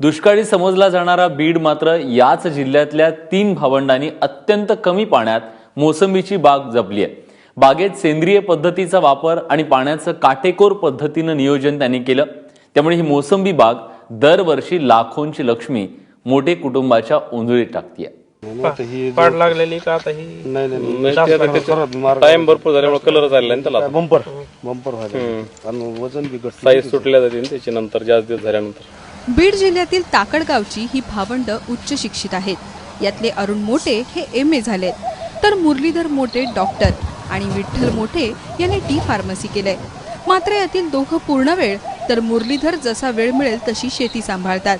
दुष्काळी समजला जाणारा बीड मात्र याच जिल्ह्यातल्या तीन भावंडांनी अत्यंत कमी पाण्यात मोसंबीची बाग जपली आहे. बागेत सेंद्रिय पद्धतीचा वापर आणि पाण्याचं काटेकोर पद्धतीनं नियोजन त्यांनी केलं. त्यामुळे ही मोसंबी बाग दरवर्षी लाखोंची लक्ष्मी मोठे कुटुंबाच्या उंजळीत टाकतीये. नाही आता पाड लागलेली का आता ही? नाही नाही नाही. परत मार्ग टाइम भरपूर झाल्यामुळे कलर झालेला आहे ना त्याला बंपर. बंपर व्हायला आणि वजन बिघडत साईज सुटल्या जाते ना त्याची नंतर जास्त दिवस झाल्यानंतर. बीड जिल्ह्यातील ताकडगावची ही भावंड उच्च शिक्षित आहेत. यातले अरुण मोठे हे एम ए झालेत. तर मुरलीधर मोठे डॉक्टर आणि विठ्ठल मोठे यांनी डी फार्मसी केलंय. मात्र यातील दोघं पूर्ण वेळ तर मुरलीधर जसा वेळ मिळेल तशी शेती सांभाळतात.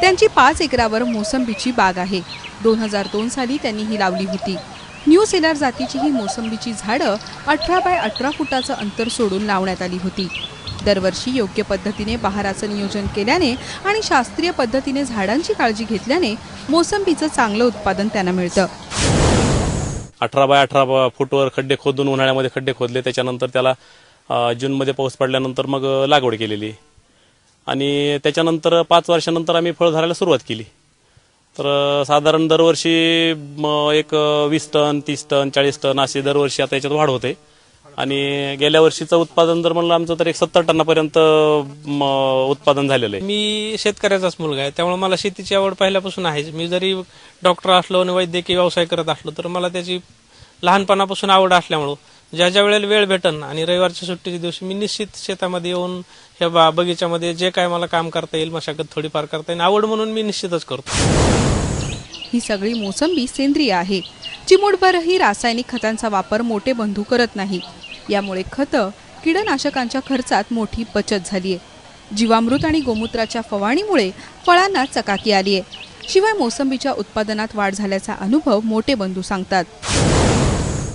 त्यांची पाच एकरावर मोसंबीची बाग आहे. दोन हजार दोन साली त्यांनी ही लावली होती. न्यू सेलार जातीची ही मोसंबीची झाडं अठरा बाय अठरा फुटाचं अंतर सोडून लावण्यात आली होती. दरवर्षी योग्य पद्धतीने बहाराचं नियोजन केल्याने आणि शास्त्रीय पद्धतीने झाडांची काळजी घेतल्याने मोसंबीचं चांगलं उत्पादन त्यांना मिळतं. अठरा बाय अठरा ब- फूटवर खड्डे खोदून उन्हाळ्यामध्ये खड्डे खोदले त्याच्यानंतर त्याला जूनमध्ये पाऊस पडल्यानंतर मग लागवड केलेली. आणि त्याच्यानंतर पाच वर्षानंतर आम्ही फळ धरायला सुरुवात केली. तर साधारण दरवर्षी एक वीस टन तीस टन चाळीस टन असे दरवर्षी आता याच्यात वाढ होते. आणि गेल्या वर्षीचं उत्पादन जर म्हणलं आमचं तर एक सत्तर टनापर्यंत म, उत्पादन झालेलं आहे. मी शेतकऱ्याचाच मुलगा आहे. त्यामुळे मला शेतीची आवड पहिल्यापासून आहेच मी जरी डॉक्टर असलो आणि वैद्यकीय व्यवसाय करत असलो तर मला त्याची लहानपणापासून आवड असल्यामुळं ज्या ज्या वेळेला वेळ भेटन आणि रविवारच्या सुट्टीच्या दिवशी मी निश्चित शेतामध्ये येऊन ह्या बा- बगीच्यामध्ये जे काय मला काम करता येईल मशागत थोडीफार करता येईल आवड म्हणून मी निश्चितच करतो. ही सगळी मोसंबी सेंद्रिय आहे. चिमूटभरही रासायनिक खतांचा वापर मोठे बंधू करत नाही. यामुळे खतं कीडनाशकांच्या खर्चात मोठी बचत झाली आहे जीवामृत आणि गोमूत्राच्या फवारणीमुळे फळांना चकाकी आली आहे शिवाय मोसंबीच्या उत्पादनात वाढ झाल्याचा अनुभव मोठे बंधू सांगतात.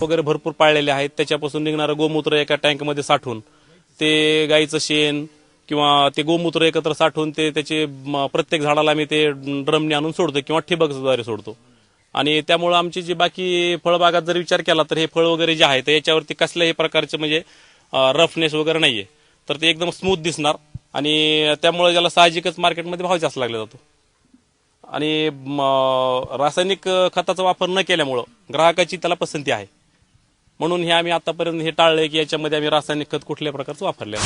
वगैरे भरपूर पाळलेले आहेत. त्याच्यापासून निघणारं गोमूत्र एका टँकमध्ये साठवून ते गाईचं शेण किंवा ते गोमूत्र एकत्र साठवून ते त्याचे म, प्रत्येक झाडाला आम्ही ते ड्रमने आणून सोडतो किंवा ठिबकद्वारे सोडतो. आणि त्यामुळे आमची जी बाकी फळबागात जर विचार केला तर हे फळ वगैरे जे आहे तर याच्यावरती कसल्याही प्रकारचे म्हणजे रफनेस वगैरे नाहीये. तर ते एकदम स्मूथ दिसणार आणि त्यामुळे ज्याला साहजिकच मार्केटमध्ये भाव जास्त लागला जातो. आणि रासायनिक खताचा वापर न केल्यामुळं ग्राहकाची त्याला पसंती आहे. म्हणून हे आम्ही आतापर्यंत हे टाळले की याच्यामध्ये आम्ही रासायनिक खत कुठल्या प्रकारचं वापरले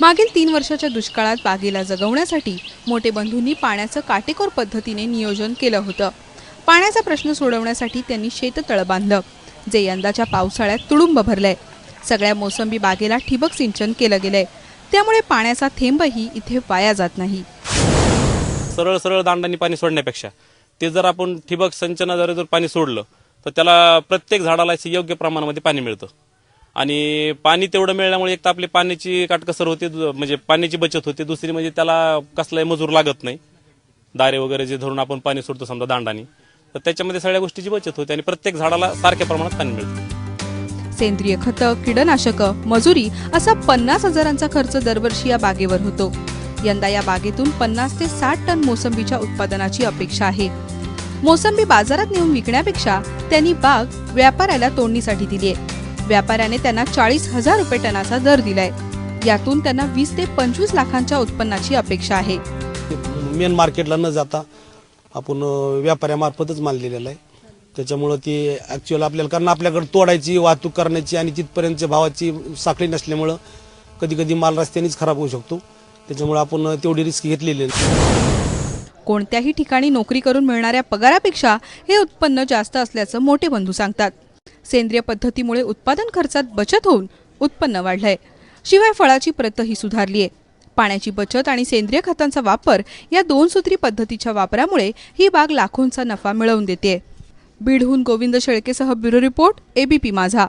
मागील तीन वर्षाच्या दुष्काळात बागेला जगवण्यासाठी मोठे बंधूंनी पाण्याचं काटेकोर पद्धतीने नियोजन केलं होतं. पाण्याचा प्रश्न सोडवण्यासाठी त्यांनी शेततळं बांधलं जे यंदाच्या पावसाळ्यात तुडुंब भरलंय. सगळ्या मोसंबी बागेला ठिबक सिंचन केलं गेलंय. त्यामुळे पाण्याचा थेंबही इथे वाया जात नाही. सरळ सरळ दांडांनी पाणी सोडण्यापेक्षा ते जर आपण ठिबक सिंचनाद्वारे जर पाणी सोडलं तर त्याला प्रत्येक झाडाला असे योग्य प्रमाणामध्ये पाणी मिळतं. आणि पाणी तेवढं मिळाल्यामुळे एक तर आपली पाण्याची काटकसर होते दु- म्हणजे पाण्याची बचत होते दुसरी म्हणजे त्याला कसलाही मजूर लागत नाही. दारे वगैरे जे धरून आपण पाणी सोडतो समजा दांडानी. तर त्याच्यामध्ये सगळ्या गोष्टीची बचत होते आणि प्रत्येक झाडाला सारख्या प्रमाणात पाणी मिळतं. सेंद्रिय खतं कीडनाशकं मजुरी असा पन्नास हजारांचा खर्च दरवर्षी या बागेवर होतो. यंदा या बागेतून पन्नास ते साठ टन मोसंबीच्या उत्पादनाची अपेक्षा आहे. मोसंबी बाजारात नेऊन विकण्यापेक्षा त्यांनी बाग व्यापाऱ्याला तोडणीसाठी दिली आहे व्यापाऱ्याने त्यांना चाळीस हजार रुपये टनाचा दर दिलाय. यातून त्यांना वीस ते पंचवीस लाखांच्या उत्पन्नाची अपेक्षा आहे. मेन मार्केटला न जाता आपण व्यापाऱ्यामार्फतच माल दिलेला आहे. त्याच्यामुळं ती ॲक्च्युअल आपल्याला कारण आपल्याकडे तोडायची वाहतूक करण्याची आणि तिथपर्यंतच्या भावाची साखळी नसल्यामुळं कधी कधी माल रस्त्यानेच खराब होऊ शकतो. त्याच्यामुळे आपण तेवढी रिस्क घेतलेली नाही कोणत्याही ठिकाणी नोकरी करून मिळणाऱ्या पगारापेक्षा हे उत्पन्न जास्त असल्याचं मोठे बंधू सांगतात. सेंद्रिय पद्धतीमुळे उत्पादन खर्चात बचत होऊन उत्पन्न वाढलंय. शिवाय फळाची प्रतही आहे पाण्याची बचत आणि सेंद्रिय खतांचा वापर या दोन सूत्री पद्धतीच्या वापरामुळे ही बाग लाखोंचा नफा मिळवून देते. बीडहून गोविंद शेळकेसह ब्युरो रिपोर्ट एबीपी माझा.